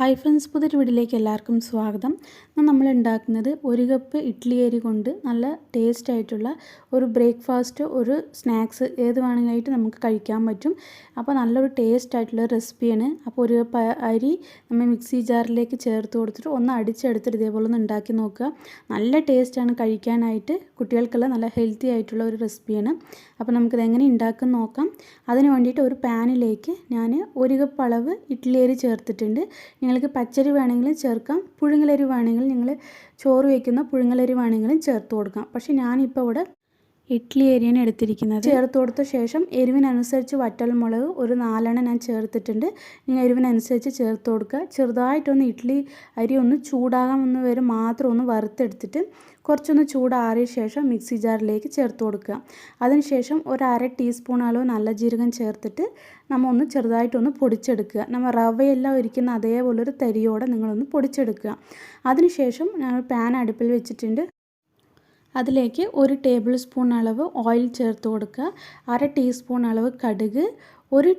Hi friends പുതിയൊരു വീട്ടിലേക്ക് എല്ലാവർക്കും സ്വാഗതം. നമ്മൾ ഉണ്ടാക്കുന്നത് ഒരു കപ്പ് ഇഡ്ഡലി അരി കൊണ്ട് നല്ല ടേസ്റ്റ് ആയിട്ടുള്ള ഒരു ബ്രേക്ക്ഫാസ്റ്റ് ഒരു സ്നാക്സ് ഏത് വേണമെങ്കിലായിട്ട് നമുക്ക് കഴിക്കാൻ പറ്റും. അപ്പോൾ നല്ലൊരു ടേസ്റ്റ് ആയിട്ടുള്ള റെസിപ്പിയാണ് അപ്പോൾ ഒരു കപ്പ് അരി നമ്മൾ മിക്സി ജാറിലേക്ക് ചേർത്ത് കൊടുത്തിട്ട് ഒന്ന് അടിച്ചെടുത്തിട്ട് ഇതേപോലെ ഒന്ന് ഉണ്ടാക്കി നോക്കുക. നല്ല ടേസ്റ്റാണ് കഴിക്കാനായിട്ട് കുട്ടികൾക്കെല്ലാം നല്ല ഹെൽത്തി ആയിട്ടുള്ള ഒരു റെസിപ്പിയാണ് അപ്പോൾ നമുക്കിത് എങ്ങനെ ഉണ്ടാക്കും നോക്കാം. അതിന് വേണ്ടിയിട്ട് ഒരു പാനിലേക്ക് ഞാൻ ഒരു കപ്പ് അളവ് ഇഡ്ഡലി അരി ചേർത്തിട്ടുണ്ട്. നിങ്ങൾക്ക് പച്ചരി വേണമെങ്കിലും ചേർക്കാം. പുഴുങ്ങലരി വേണമെങ്കിൽ നിങ്ങൾ ചോറ് വയ്ക്കുന്ന പുഴുങ്ങലരി വേണമെങ്കിലും ചേർത്ത് കൊടുക്കാം. പക്ഷേ ഞാനിപ്പോൾ ഇവിടെ ഇഡ്ഡലി അരിയാണ് എടുത്തിരിക്കുന്നത്. ചേർത്ത് കൊടുത്ത ശേഷം എരിവിനനുസരിച്ച് വറ്റൽമുളക് ഒരു നാലെണ്ണം ഞാൻ ചേർത്തിട്ടുണ്ട്. നിങ്ങൾ എരിവിനനുസരിച്ച് ചേർത്ത് കൊടുക്കുക. ചെറുതായിട്ടൊന്ന് ഇഡ്ഡലി അരി ഒന്ന് ചൂടാകാമെന്ന് വരെ മാത്രം ഒന്ന് വറുത്തെടുത്തിട്ട് കുറച്ചൊന്ന് ചൂടാറിയ ശേഷം മിക്സി ജാറിലേക്ക് ചേർത്ത് കൊടുക്കുക. അതിനുശേഷം ഒരു അര ടീസ്പൂൺ അളവ് നല്ല ജീരകം ചേർത്തിട്ട് നമ്മൾ ഒന്ന് ചെറുതായിട്ടൊന്ന് പൊടിച്ചെടുക്കുക. നമ്മൾ റവയെല്ലാം ഒരിക്കുന്ന അതേപോലെ ഒരു തരിയോടെ നിങ്ങളൊന്ന് പൊടിച്ചെടുക്കുക. അതിനുശേഷം ഞാൻ പാൻ അടുപ്പിൽ വെച്ചിട്ടുണ്ട്. അതിലേക്ക് ഒരു ടേബിൾ സ്പൂൺ അളവ് ഓയിൽ ചേർത്ത് കൊടുക്കുക. അര ടീസ്പൂൺ അളവ് കടുക് ഒരു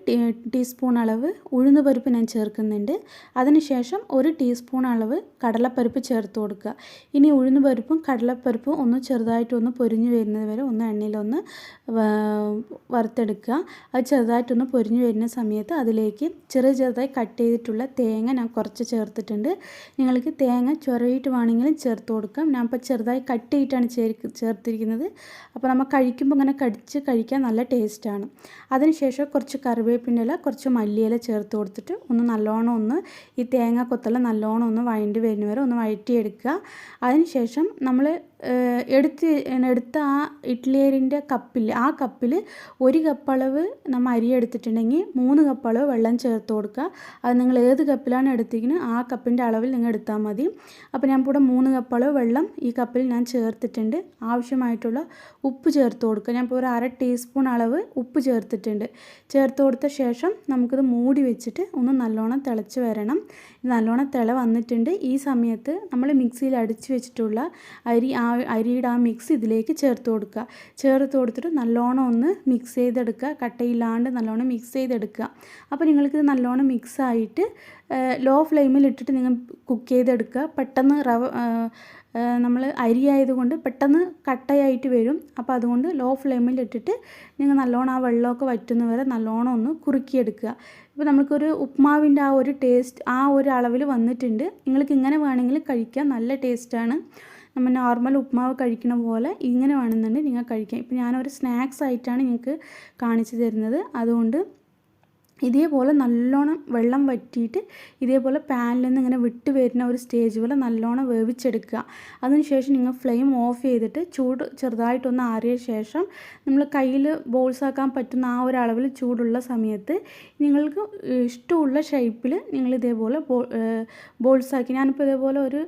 ടീസ്പൂൺ അളവ് ഉഴുന്നുപരിപ്പ് ഞാൻ ചേർക്കുന്നുണ്ട്. അതിനുശേഷം ഒരു ടീസ്പൂൺ അളവ് കടലപ്പരിപ്പ് ചേർത്ത് കൊടുക്കുക. ഇനി ഉഴുന്നുപരിപ്പും കടലപ്പരിപ്പും ഒന്ന് ചെറുതായിട്ടൊന്ന് പൊരിഞ്ഞു വരുന്നത് വരെ ഒന്ന് എണ്ണയിലൊന്ന് വറുത്തെടുക്കുക. അത് ചെറുതായിട്ടൊന്ന് പൊരിഞ്ഞു വരുന്ന സമയത്ത് അതിലേക്ക് ചെറിയ ചെറുതായി കട്ട് ചെയ്തിട്ടുള്ള തേങ്ങ ഞാൻ കുറച്ച് ചേർത്തിട്ടുണ്ട്. നിങ്ങൾക്ക് തേങ്ങ ചൊരയിട്ട് വേണമെങ്കിലും ചേർത്ത് കൊടുക്കാം. ഞാൻ ഇപ്പോൾ ചെറുതായി കട്ട് ചെയ്തിട്ടാണ് ചേർത്തിരിക്കുന്നത്. അപ്പോൾ നമ്മൾ കഴിക്കുമ്പോൾ ഇങ്ങനെ കടിച്ച് കഴിക്കാൻ നല്ല ടേസ്റ്റാണ് അതിനുശേഷം കുറച്ച് കറിവേപ്പിന്റെ കുറച്ച് മല്ലിയില ചേർത്ത് കൊടുത്തിട്ട് ഒന്ന് നല്ലോണം ഒന്ന് ഈ തേങ്ങ കൊത്തല നല്ലോണം ഒന്ന് വഴണ്ടി വരുന്ന വരെ ഒന്ന് വഴറ്റിയെടുക്കുക. അതിനുശേഷം നമ്മൾ എടുത്ത് എടുത്ത ആ ഇഡ്ഡലിയരിന്റെ കപ്പിൽ ആ കപ്പിൽ ഒരു കപ്പളവ് നമ്മൾ അരി എടുത്തിട്ടുണ്ടെങ്കിൽ മൂന്ന് കപ്പളവ് വെള്ളം ചേർത്ത് കൊടുക്കുക. അത് നിങ്ങൾ ഏത് കപ്പിലാണ് എടുത്തിരിക്കുന്നത് ആ കപ്പിന്റെ അളവിൽ നിങ്ങൾ എടുത്താൽ മതി. അപ്പോൾ ഞാൻ ഇവിടെ മൂന്ന് കപ്പളവ് വെള്ളം ഈ കപ്പിൽ ഞാൻ ചേർത്തിട്ടുണ്ട്. ആവശ്യമായിട്ടുള്ള ഉപ്പ് ചേർത്ത് കൊടുക്കുക. ഞാൻ ഇപ്പോൾ ഒരു അര ടീസ്പൂൺ അളവ് ഉപ്പ് ചേർത്തിട്ടുണ്ട്. ചേർത്ത് കൊടുത്ത ശേഷം നമുക്കിത് മൂടി വെച്ചിട്ട് ഒന്ന് നല്ലോണം തിളച്ച് വരണം. നല്ലോണം തിള വന്നിട്ടുണ്ട്. ഈ സമയത്ത് നമ്മൾ മിക്സിയിൽ അടിച്ച് വെച്ചിട്ടുള്ള അരി ആ അരിയുടെ ആ മിക്സ് ഇതിലേക്ക് ചേർത്ത് കൊടുക്കുക. ചേർത്ത് കൊടുത്തിട്ട് നല്ലോണം ഒന്ന് മിക്സ് ചെയ്തെടുക്കുക. കട്ടയില്ലാണ്ട് നല്ലോണം മിക്സ് ചെയ്തെടുക്കുക. അപ്പോൾ നിങ്ങൾക്കിത് നല്ലോണം മിക്സ് ആയിട്ട് ലോ ഫ്ലെയിമിൽ ഇട്ടിട്ട് നിങ്ങൾ കുക്ക് ചെയ്തെടുക്കുക. പെട്ടെന്ന് റവ നമ്മൾ അരി ആയതുകൊണ്ട് പെട്ടെന്ന് കട്ടയായിട്ട് വരും. അപ്പോൾ അതുകൊണ്ട് ലോ ഫ്ലെയിമിൽ ഇട്ടിട്ട് നിങ്ങൾ നല്ലോണം ആ വെള്ളമൊക്കെ വറ്റുന്ന വരെ നല്ലോണം ഒന്ന് കുറുക്കിയെടുക്കുക. ഇപ്പോൾ നമുക്കൊരു ഉപ്മാവിന്റെ ആ ഒരു ടേസ്റ്റ് ആ ഒരു അളവിൽ വന്നിട്ടുണ്ട്. നിങ്ങൾക്ക് ഇങ്ങനെ വേണമെങ്കിൽ കഴിക്കാൻ നല്ല ടേസ്റ്റാണ് നമ്മൾ നോർമൽ ഉപ്മാവ് കഴിക്കുന്ന പോലെ ഇങ്ങനെ വേണമെന്നുണ്ടെങ്കിൽ നിങ്ങൾ കഴിക്കാം. ഇപ്പോൾ ഞാനൊരു സ്നാക്സ് ആയിട്ടാണ് നിങ്ങൾക്ക് കാണിച്ചു തരുന്നത്. അതുകൊണ്ട് ഇതേപോലെ നല്ലോണം വെള്ളം വറ്റിയിട്ട് ഇതേപോലെ പാനിൽ നിന്ന് ഇങ്ങനെ വിട്ട് വരുന്ന ഒരു സ്റ്റേജ് പോലെ നല്ലോണം വേവിച്ചെടുക്കുക. അതിനുശേഷം നിങ്ങൾ ഫ്ലെയിം ഓഫ് ചെയ്തിട്ട് ചൂട് ചെറുതായിട്ടൊന്ന് ആറിയ ശേഷം നമ്മൾ കയ്യിൽ ബോൾസ് ആക്കാൻ പറ്റുന്ന ആ ഒരു അളവിൽ ചൂടുള്ള സമയത്ത് നിങ്ങൾക്ക് ഇഷ്ടമുള്ള ഷേപ്പിൽ നിങ്ങൾ ഇതേപോലെ ബോൾസാക്കി ഞാനിപ്പോൾ ഇതേപോലെ ഒരു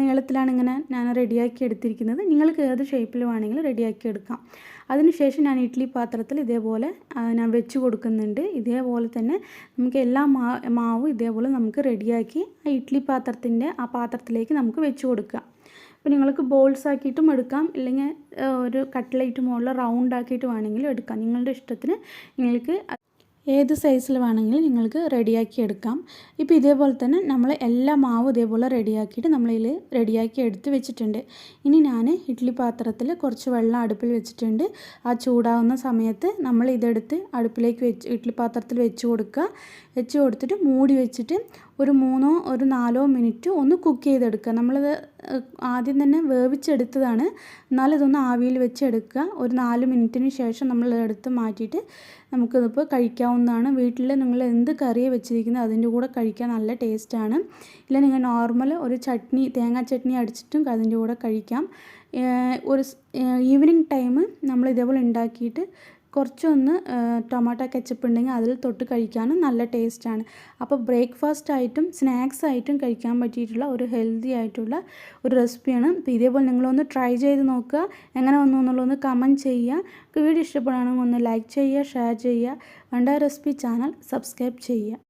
നീളത്തിലാണ് ഇങ്ങനെ ഞാൻ റെഡിയാക്കി എടുത്തിരിക്കുന്നത്. നിങ്ങൾക്ക് ഏത് ഷേപ്പിൽ വേണമെങ്കിലും റെഡിയാക്കി എടുക്കാം. അതിനുശേഷം ഞാൻ ഇഡ്ഡലി പാത്രത്തിൽ ഇതേപോലെ ഞാൻ വെച്ച് കൊടുക്കുന്നുണ്ട്. ഇതേപോലെ തന്നെ നമുക്ക് എല്ലാ മാ മാവും ഇതേപോലെ നമുക്ക് റെഡിയാക്കി ആ ഇഡ്ഡലി പാത്രത്തിന്റെ ആ പാത്രത്തിലേക്ക് നമുക്ക് വെച്ച് കൊടുക്കാം. അപ്പോൾ നിങ്ങൾക്ക് ബോൾസ് ആക്കിയിട്ടും എടുക്കാം. ഇല്ലെങ്കിൽ ഒരു കട്ട്ലേറ്റ് മുകളിൽ റൗണ്ട് ആക്കിയിട്ട് വേണമെങ്കിലും എടുക്കാം. നിങ്ങളുടെ ഇഷ്ടത്തിന് നിങ്ങൾക്ക് ഏത് സൈസിൽ വേണമെങ്കിലും നിങ്ങൾക്ക് റെഡിയാക്കി എടുക്കാം. ഇപ്പോൾ ഇതേപോലെ തന്നെ നമ്മൾ എല്ലാ മാവും ഇതേപോലെ റെഡിയാക്കിയിട്ട് നമ്മളിൽ റെഡിയാക്കി എടുത്ത് വെച്ചിട്ടുണ്ട്. ഇനി ഞാൻ ഇഡ്ഡലി പാത്രത്തിൽ കുറച്ച് വെള്ളം അടുപ്പിൽ വെച്ചിട്ടുണ്ട്. ആ ചൂടാവുന്ന സമയത്ത് നമ്മൾ ഇതെടുത്ത് അടുപ്പിലേക്ക് വെച്ച് ഇഡ്ഡലി പാത്രത്തിൽ വെച്ച് കൊടുക്കുക. വെച്ച് കൊടുത്തിട്ട് മൂടി വെച്ചിട്ട് ഒരു മൂന്നോ ഒരു നാലോ മിനിറ്റ് ഒന്ന് കുക്ക് ചെയ്തെടുക്കുക. നമ്മളത് ആദ്യം തന്നെ വേവിച്ചെടുത്തതാണ്. എന്നാലും ഇതൊന്ന് ആവിയിൽ വെച്ചെടുക്കുക. ഒരു നാല് മിനിറ്റിന് ശേഷം നമ്മൾ മാറ്റിയിട്ട് നമുക്കിതിപ്പോൾ കഴിക്കാവുന്നതാണ്. വീട്ടിൽ നിങ്ങൾ എന്ത് കറിയെ വെച്ചിരിക്കുന്നത് അതിന്റെ കൂടെ കഴിക്കാൻ നല്ല ടേസ്റ്റാണ്. ഇല്ല നിങ്ങൾ നോർമൽ ഒരു ചട്നി തേങ്ങാ ചട്നി അടിച്ചിട്ടും അതിന്റെ കൂടെ കഴിക്കാം. ഒരു ഈവനിങ് ടൈം നമ്മൾ ഇതേപോലെ ഉണ്ടാക്കിയിട്ട് കുറച്ചൊന്ന് ടൊമാറ്റോ കെച്ചപ്പ് ഉണ്ടെങ്കിൽ അതിൽ തൊട്ട് കഴിക്കാനും നല്ല ടേസ്റ്റാണ്. അപ്പോൾ ബ്രേക്ക്ഫാസ്റ്റ് ആയിട്ടും സ്നാക്സ് ആയിട്ടും കഴിക്കാൻ പറ്റിയിട്ടുള്ള ഒരു ഹെൽത്തി ആയിട്ടുള്ള ഒരു റെസിപ്പിയാണ്. അപ്പോൾ ഇതേപോലെ നിങ്ങളൊന്ന് ട്രൈ ചെയ്ത് നോക്കുക. എങ്ങനെ വന്നു എന്നുള്ളതൊന്ന് കമന്റ് ചെയ്യുക. വീഡിയോ ഇഷ്ടപ്പെടുകയാണെങ്കിൽ ഒന്ന് ലൈക്ക് ചെയ്യുക ഷെയർ ചെയ്യുക. വേണ്ട റെസിപ്പി ചാനൽ സബ്സ്ക്രൈബ് ചെയ്യുക.